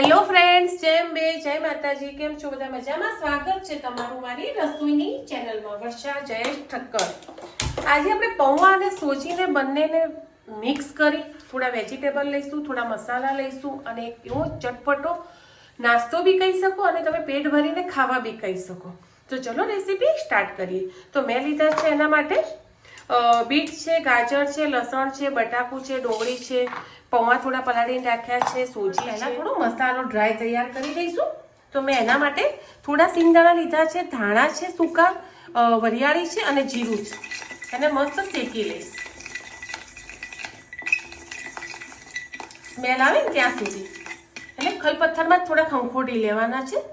Hello friends જેમ બે જય માતાજી. કેમ છો બધા મજામાં? સ્વાગત છે તમારું મારી રસોઈની ચેનલમાં. વર્ષા, જયેશ, ઠક્કર. આજે આપણે પૌવા અને સોજીને બંનેને મિક્સ કરી થોડા વેજીટેબલ લઈશું, થોડા મસાલા લઈશું અને એવો ચટપટો નાસ્તો બી કહી શકો અને તમે પેટ ભરીને ખાવા બી કહી શકો. તો ચલો રેસીપી સ્ટાર્ટ કરીએ. તો મેં લીધા છે એના માટે બીટ છે ગાજર છે લસણ છે બટાકું છે ડોંગળી છે પૌવા થોડા પલાળીને રાખ્યા છે સોજી એના થોડો મસાલો ડ્રાય તૈયાર કરી દઈશું તો મેં એના માટે થોડા સિંગદાણા લીધા છે ધાણા છે સૂકા વરિયાળી છે અને જીરું છે. એને મસ્ત શેકી લઈશ. સ્મેલ આવે ને ત્યાં સુધી. એટલે ખલપથ્થરમાં થોડા ખંખોડી લેવાના છે.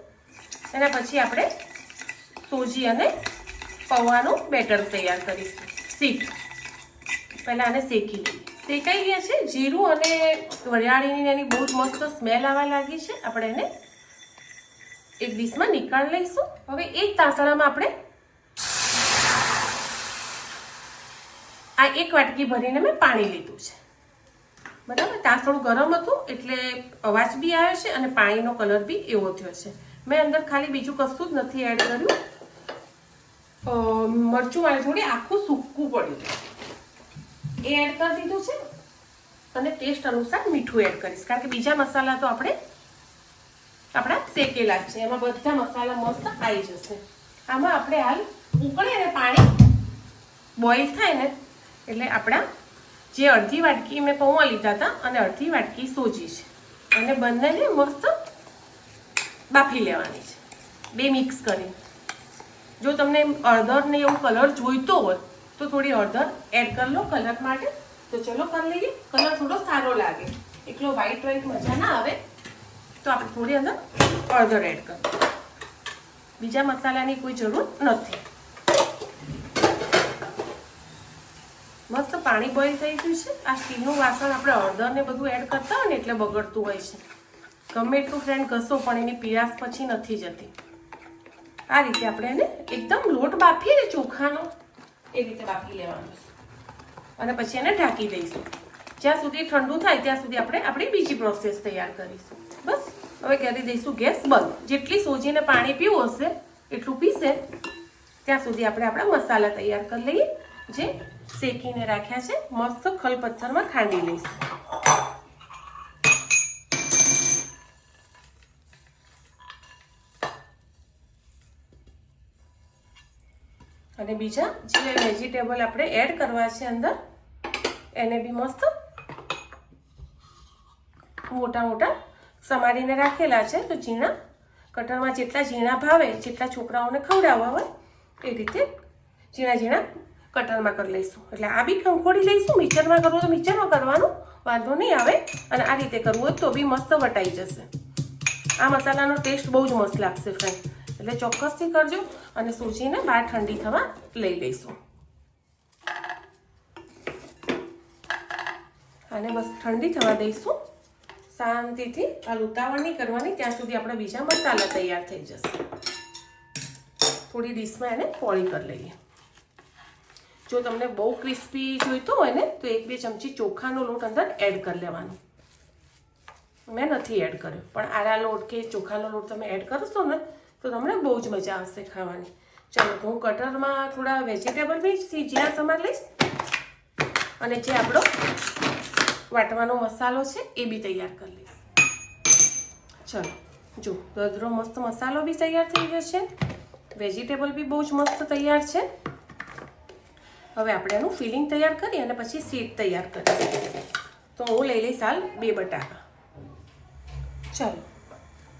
એના પછી આપણે સોજી અને પૌવાનું બેટર તૈયાર કરીશું. શીખ પહેલાં આને શેકી શેકાઈ ગયા છે, જીરું અને વરિયાળીની એની બહુ જ મસ્ત સ્મેલ આવવા લાગી છે. આપણે એને એક ડીશમાં નીકાળ લઈશું. હવે એક તાસણામાં આપણે આ એક વાટકી ભરીને મેં પાણી લીધું છે. બરાબર? તાસણું ગરમ હતું, એટલે અવાજ બી આવ્યો છે અને પાણીનો કલર બી એવો થયો છે. મેં અંદર ખાલી બીજું કશું જ નથી એડ કર્યું. મરચું વાળી થોડી આખું સૂકવું પડ્યું એ એડ કરી દીધું છે અને ટેસ્ટ અનુસાર મીઠું એડ કરીશ. કારણ કે બીજા મસાલા તો આપણે, આપણા શેકેલા જ છે. એમાં બધા મસાલા મસ્ત આવી જશે. આમાં આપણે હાલ ઉકળે ને પાણી બોઇલ થાય ને, એટલે આપણા જે અડધી વાટકી મેં પૌવા લીધા હતા અને અડધી વાટકી સોજી છે. અને બંનેને મસ્ત બાફી લેવાની છે. બે મિક્સ કરી જો તમને અડદર ને એવું કલર જોઈતો હોય, તો થોડી અડધર એડ કરી લો કલર માટે. તો ચલો કરી લઈએ. કલર થોડો સારો લાગે. એટલો વ્હાઈટ વ્હાઈટ મજા ના આવે. તો આપણે થોડી અંદર અડધર એડ કરીએ બીજા મસાલાની કોઈ જરૂર નથી. મસ્ત પાણી બોઇલ થઈ ગયું છે. આ સ્ટીલનું વાસણ આપણે હળદર ને બધું એડ કરતા હોય ને એટલે બગડતું હોય છે. ગમે એટલું ફ્રેન્ડ ઘસો પણ એની પીળાશ પછી નથી જતી. આ રીતે આપણે એને એકદમ લોટ બાફીએ ને ચોખાનો. એ રીતે બાફી લેવાનો. અને પછી એને ઢાંકી દઈશું. જ્યાં સુધી ઠંડુ થાય ત્યાં સુધી આપણે આપણી બીજી પ્રોસેસ તૈયાર કરીશું. બસ. હવે કરી દઈશું ગેસ બંધ. જેટલી સોજીને પાણી પીવું હશે, એટલું પીશે. ત્યાં સુધી આપણે આપણા મસાલા તૈયાર કરી લઈએ, જે શેકીને રાખ્યા છે, મસ્ત ખલપથ્થરમાં ખાંડી લઈશું. અને બીજા જે વેજીટેબલ આપણે એડ કરવા છે અંદર, એને બી મસ્ત મોટા મોટા સમારીને રાખેલા છે. તો ઝીણા કટરમાં જેટલા ઝીણા ભાવે, જેટલા છોકરાઓને ખવડાવવા હોય, એ રીતે ઝીણા ઝીણા કટરમાં કરી લઈશું. એટલે આ બી ખંખોડી લઈશું. મિક્સરમાં કરવું તો મિક્સરમાં કરવાનું, વાંધો નહીં આવે. અને આ રીતે કરવું હોય તો બી મસ્ત વટાઈ જશે. આ મસાલાનો ટેસ્ટ બહુ જ મસ્ત લાગશે ફ્રેન્ડ એટલે ચોક્કસથી કરજો અને સૂજીને બહાર ઠંડી થવા લઈ લઈશું અને બસ ઠંડી થવા દઈશું. શાંતિથી હાલ ઉતાવળ નહીં કરવાની, ત્યાં સુધી આપણા બીજા મસાલા તૈયાર થઈ જશે. થોડી ડીશમાં એને પોળી કરી લઈએ. જો તમને બહુ ક્રિસ્પી જોઈતો હોય ને, તો એક બે ચમચી ચોખાનો લોટ અંદર એડ કરી લેવાનો. મેં નથી એડ કર્યો, પણ આરા લોટ કે ચોખાનો લોટ તમે એડ કરશો ને તો તમને બહુ જ મજા આવશે ખાવાની. ચાલો હું કટરમાં થોડા વેજીટેબલ બી સીજીયા સમાર લઈશ. અને જે આપણો વાટવાનો મસાલો છે, એ બી તૈયાર કરી લઈશ. ચલો, જો દદરો મસ્ત મસાલો બી તૈયાર થઈ ગયો છે. વેજીટેબલ બી બહુ જ મસ્ત તૈયાર છે. હવે આપણે એનું ફિલિંગ તૈયાર કરી અને પછી સીટ તૈયાર કરીએ. તો હું લઈ લઈશ હાલ બે બટાકા. ચાલો,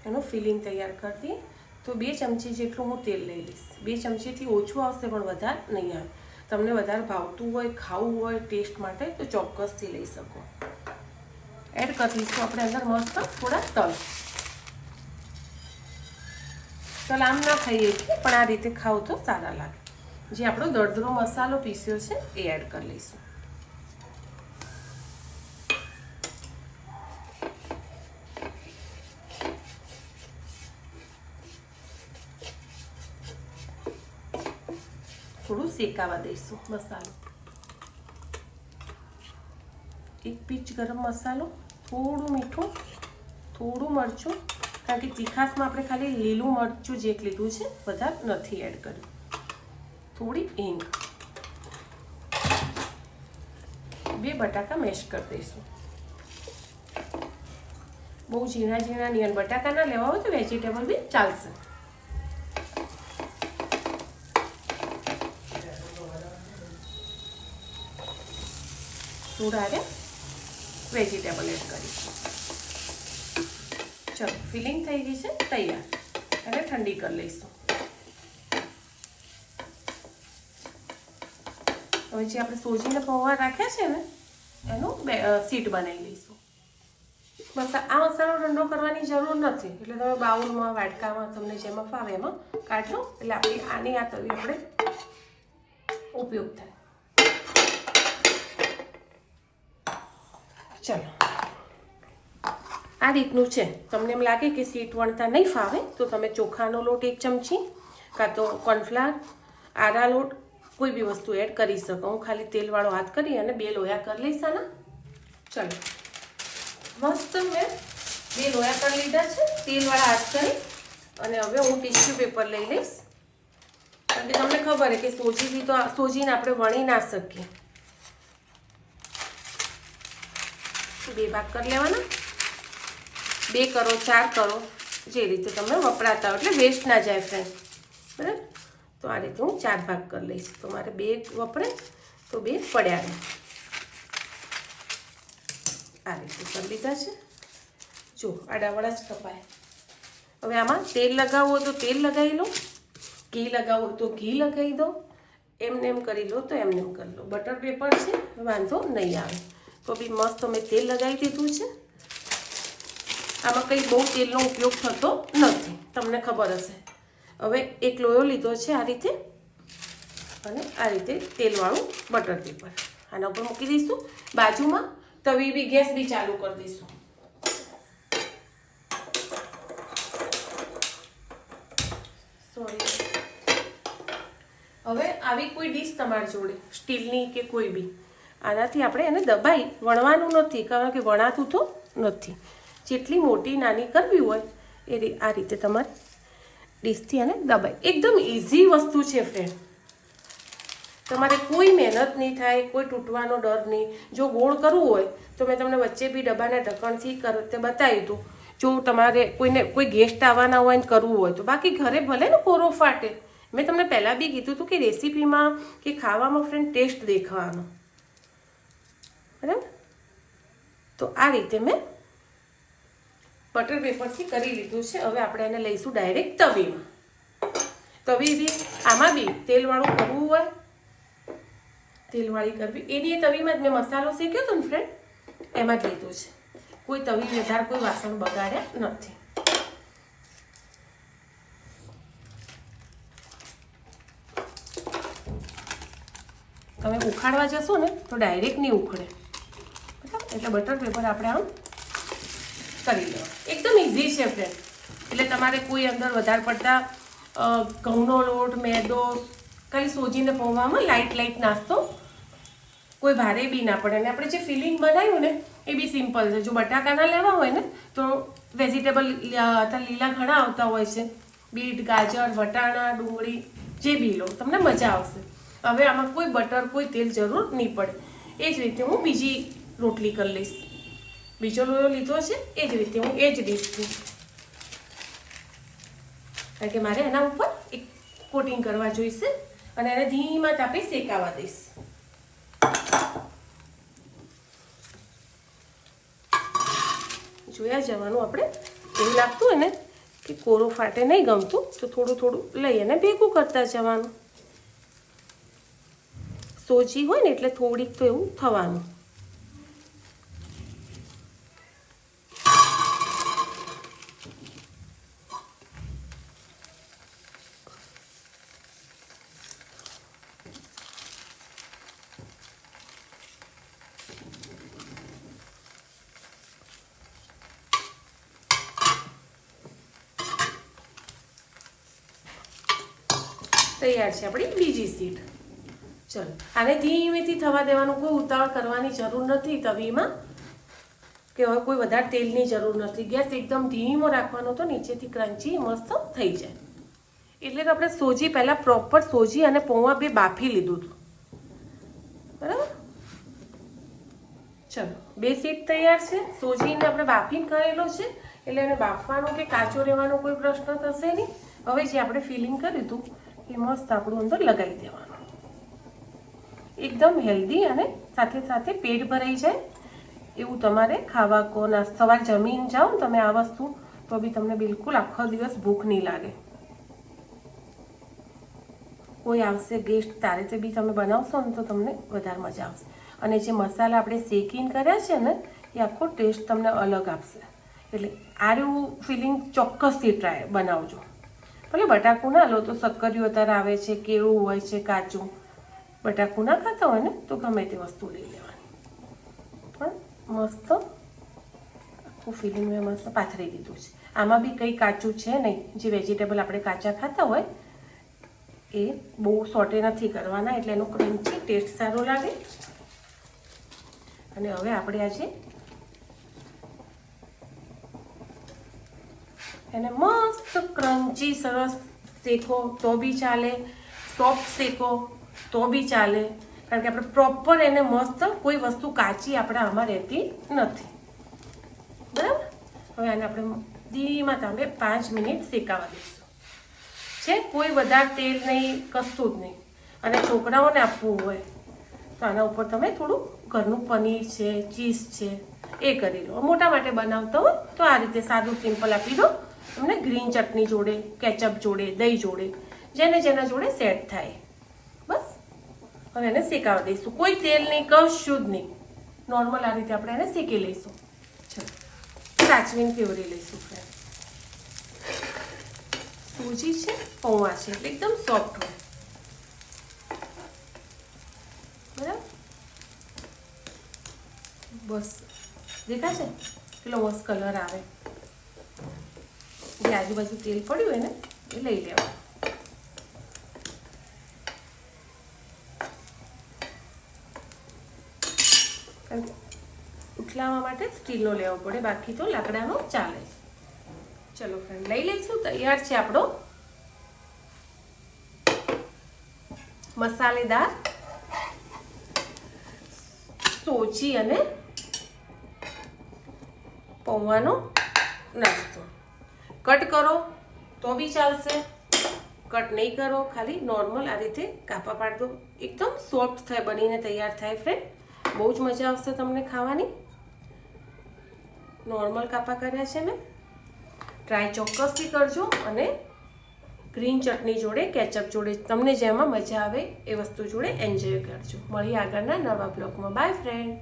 એનું ફિલિંગ તૈયાર કરી તો બે ચમચી જેટલું હું તેલ લઈ લઈશ. બે ચમચીથી ઓછું આવશે પણ વધારે નહીં આવે. તમને વધારે ભાવતું હોય, ખાવું હોય, ટેસ્ટ માટે તો ચોક્કસથી લઈ શકો. એડ કરી લઈશું આપણે અંદર મસ્ત થોડા તલ. તલ આમ ના ખાઈએ છીએ, પણ આ રીતે ખાવ તો સારા લાગે. જે આપણો દળદરો મસાલો પીસ્યો છે, એ એડ કરી લઈશું. થોડું શેકાવા દઈશું મસાલો. એક પીચ ગરમ મસાલો, થોડું મીઠું, થોડું મરચું, કારણ કે તીખાસમાં આપણે ખાલી લીલું મરચું જે લીધું છે વધારે નથી એડ કર્યું. થોડી હિંગ. બે બટાકા મેશ કરી દઈશું. બહુ ઝીણા ઝીણા નિયન બટાકા ના લેવા હોય તો વેજીટેબલ બી ચાલશે. થોડા વેજીટેબલ એડ કરીશું ચલો ફિલિંગ થઈ ગઈ છે, તૈયાર. અને ઠંડી કરી લઈશું. હવે જે આપણે સોજીને પૌવા રાખ્યા છે ને, એનું બે સીટ બનાવી લઈશું. બસ આ મસાલો ઠંડો કરવાની જરૂર નથી. એટલે તમે બાઉલમાં વાટકામાં તમને જેમાં ફાવે એમાં કાઢો એટલે આપણી આની આ તવી આપણે ઉપયોગ થાય. ચલો. આ રીતનું છે. તમને એમ લાગે કે સીટ વણતા નહીં ફાવે, તો તમે ચોખાનો લોટ એક ચમચી કાં તો કોર્નફ્લાર આરા લોટ, કોઈ બી વસ્તુ એડ કરી શકો. હું ખાલી તેલવાળો હાથ કરી અને બે લોયા કરી લઈશ, આના. ચલો. મસ્ત મેં બે લોયા કરી લીધા છે, તેલવાળા હાથ કરી અને હવે હું ટિશ્યુ પેપર લઈ લઈશ. કારણ કે તમને ખબર છે કે સોજીથી તો સોજીને આપણે વણી ના શકીએ. બે ભાગ કરી લેવાના. બે કરો, ચાર કરો, જે રીતે તમે વપરાતા એટલે વેસ્ટ ના જાય ફ્રેન્ડ બરાબર? તો આ રીતે હું ચાર ભાગ કરી લઈશ. તો મારે બે વપરાય તો બે પડ્યા રહે. આ રીતે કરી લીધા છે. જો, આડાવાળા જ કપાય. હવે આમાં તેલ લગાવવું તો તેલ લગાવી લો. ઘી લગાવવું તો ઘી લગાવી દો. એમને એમ કરી લો તો એમને એમ કરી લો. બટર પેપર છે, વાંધો નહીં આવે. તો બી મસ્ત મેં તેલ લગાવી દીધું છે. આમાં કંઈ બહુ તેલનો ઉપયોગ થતો નથી, તમને ખબર હશે. હવે એક લોયો લીધો છે આ રીતે અને આ રીતે તેલવાળું બટર પેપર. આના ઉપર મૂકી દઈશું. બાજુમાં તવી બી, ગેસ બી ચાલુ કરી દઈશું. સોરી હવે આવી કોઈ ડીશ તમારી જોડે? સ્ટીલની કે કોઈ બી? આનાથી આપણે એને દબાઈ, વણવાનું નથી, કારણ કે વણાતું તો નથી. જેટલી મોટી નાની કરવી હોય, એ આ રીતે તમારે ડીશથી આને દબાઈ. એકદમ ઇઝી વસ્તુ છે ફ્રેન્ડ તમારે કોઈ મહેનત નહીં થાય, કોઈ તૂટવાનો ડર નહીં. જો ગોળ કરવું હોય, તો મેં તમને વચ્ચે બી ડબ્બાના ઢક્કણથી કરતે બતાવ્યું હતું. જો તમારે કોઈને કોઈ ગેસ્ટ આવવાના હોય ને કરવું હોય, તો બાકી ઘરે ભલે ને કોરો ફાટે. મેં તમને પહેલાં બી કીધું હતું કે રેસીપીમાં કે ખાવામાં ફ્રેન્ડ ટેસ્ટ દેખાવાનો. બરાબર? તો આ રીતે મેં બટર પેપરથી કરી લીધું છે. હવે આપણે એને લઈશું ડાયરેક્ટ તવીમાં. તવી બી આમાં બી તેલવાળું કરવું હોય, તેલવાળી કરવી. એની તવીમાં જ મેં મસાલો શેક્યો હતો ને ફ્રેન્ડ એમાં જ લીધું છે. કોઈ તવી વધારે કોઈ વાસણ બગાડ્યા નથી. તમે ઉખાડવા જશો ને, તો ડાયરેક્ટ નહીં ઉખડે. એટલે બટર પેપર આપણે આમ કરી લેવા એકદમ ઇઝી છે ફ્રેન્ડ એટલે તમારે કોઈ અંદર વધારે પડતા ઘઉંનો લોટ, મેદો કંઈ સોજીને પૌવામાં લાઇટ લાઇટ નાસ્તો કોઈ ભારે બી ના પડે. અને આપણે જે ફિલિંગ બનાવ્યું ને, એ બી સિમ્પલ છે. જો બટાકાના લેવા હોય ને, તો વેજીટેબલ અથવા લીલા ઘણા આવતા હોય છે. બીટ, ગાજર, વટાણા, ડુંગળી, જે બી લો, તમને મજા આવશે. હવે આમાં કોઈ બટર કોઈ તેલ જરૂર નહીં પડે. એ જ રીતે હું બીજી રોટલી કરી લઈશ. બીજો લોયો લીધો છે, એ જ રીતે, હું એ જ ડીશથી કારણ કે મારે એના ઉપર એક કોટિંગ કરવા જોઈશે અને એને ધીમા તાપે શેકાવા દઈશ. જોયા જવાનું આપણે. એવું લાગતું હોય ને કે કોરો ફાટે નહીં ગમતું, તો થોડું થોડું લઈ અને ભેગું કરતા જવાનું. સોજી હોય ને એટલે થોડીક તો એવું થવાનું. તૈયાર છે આપણી બીજી સીટ ચલો આને ધીમેથી થવા દેવાનું, કોઈ ઉતાવળ કરવાની જરૂર નથી તવીમાં, કે હવે કોઈ વધારે તેલની જરૂર નથી. ગેસ એકદમ ધીમો રાખવાનો તો નીચેથી ક્રંચી મસ્ત થઈ જાય. એટલે તો આપણે સોજી પહેલાં પ્રોપર સોજી અને પૌવા બે બાફી લીધું હતું. બરાબર? ચલો, બે સીટ તૈયાર છે. સોજીને આપણે બાફીને કરેલો છે. એટલે એને બાફવાનો કે કાચો રહેવાનો કોઈ પ્રશ્ન થશે નહીં. હવે જે આપણે ફિલિંગ કર્યું હતું એ મસ્ત આપણું અંદર લગાવી દેવાનું. એકદમ હેલ્ધી અને સાથે સાથે પેટ ભરાઈ જાય. એવું તમારે ખાવા કો ના સવાર જમીન જાઓ તમે આ વસ્તુ, તો બી તમને બિલકુલ આખો દિવસ ભૂખ નહીં લાગે. કોઈ આવશે ગેસ્ટ તારે તે બી તમે બનાવશો ને તો તમને વધારે મજા આવશે. અને જે મસાલા આપણે શેકીને કર્યા છે ને, એ આખો ટેસ્ટ તમને અલગ આપશે. એટલે આરું ફિલિંગ ચોક્કસથી ટ્રાય બનાવજો. ભલે બટાકું ના લો, તો સક્કરિયું અત્યારે આવે છે, કેળું હોય છે કાચું બટાકું ના ખાતા હોય ને, તો ગમે તે વસ્તુ લઈ લેવાની. પણ મસ્ત, આખું ફિલિંગ મેં મસ્ત પાથરી દીધું છે. આમાં બી કંઈ કાચું છે નહીં. જે વેજીટેબલ આપણે કાચા ખાતા હોય, એ બહુ સોટે નથી કરવાના, એટલે એનો ક્રન્ચી ટેસ્ટ સારો લાગે. અને હવે આપણે આજે એને મસ્ત ક્રન્ચી સરસ શેકો, તો બી ચાલે. સોફ્ટ શેકો, તો બી ચાલે. કારણ કે આપણે પ્રોપર એને મસ્ત કોઈ વસ્તુ કાચી આપણે આમાં રહેતી નથી. બરાબર? હવે આને આપણે ધીમા તાંબે પાંચ મિનિટ શેકાવા દઈશું. છે? કોઈ વધારે તેલ નહીં, કશું જ નહીં. અને છોકરાઓને આપવું હોય, તો આના ઉપર તમે થોડું ઘરનું પનીર છે, ચીઝ છે, એ કરી લો. મોટા માટે બનાવતા હોય, તો આ રીતે સાદું, સિમ્પલ આપી દો. તમને ગ્રીન ચટણી જોડે, કેચઅપ જોડે, દહીં જોડે, જેને જેના જોડે સેટ થાય. બસ. હવે એને શેકાવા દઈશું. કોઈ તેલ નહીં, કશું જ નહીં. નોર્મલ આ રીતે આપણે એને શેકી લઈશું. ચલો. સાચવીને ફેવરી લઈશું ફ્રેન્ડ સૂજી છે, પૌવા છે, એટલે એકદમ સોફ્ટ હોય. બરાબર? બસ. દેખાશે કેટલો મસ્ત કલર આવે. જે આજુબાજુ તેલ પડ્યું એને એ લઈ લેવાનું. ઉથલાવા માટે સ્ટીલનો લેવો પડે, બાકી તો લાકડાનો ચાલે ચલો ફ્રેન્ડ લઈ લઈશું, તૈયાર છે આપણો મસાલેદાર સોચી અને પૌવાનો નાસ્તો. કટ કરો, તો બી ચાલશે. કટ નહીં કરો, ખાલી નોર્મલ આ રીતે કાપા પાડી દો. એકદમ સોફ્ટ થાય, બનીને તૈયાર થાય ફ્રેન્ડ બહુ જ મજા આવશે તમને ખાવાની. નોર્મલ કાપા કર્યા છે મેં. ટ્રાય ચોક્કસથી કરજો અને ગ્રીન ચટણી જોડે કેચઅપ જોડે, તમને જેમાં મજા આવે એ વસ્તુ જોડે એન્જોય કરજો. મળીએ આગળના નવા બ્લોગમાં બાય ફ્રેન્ડ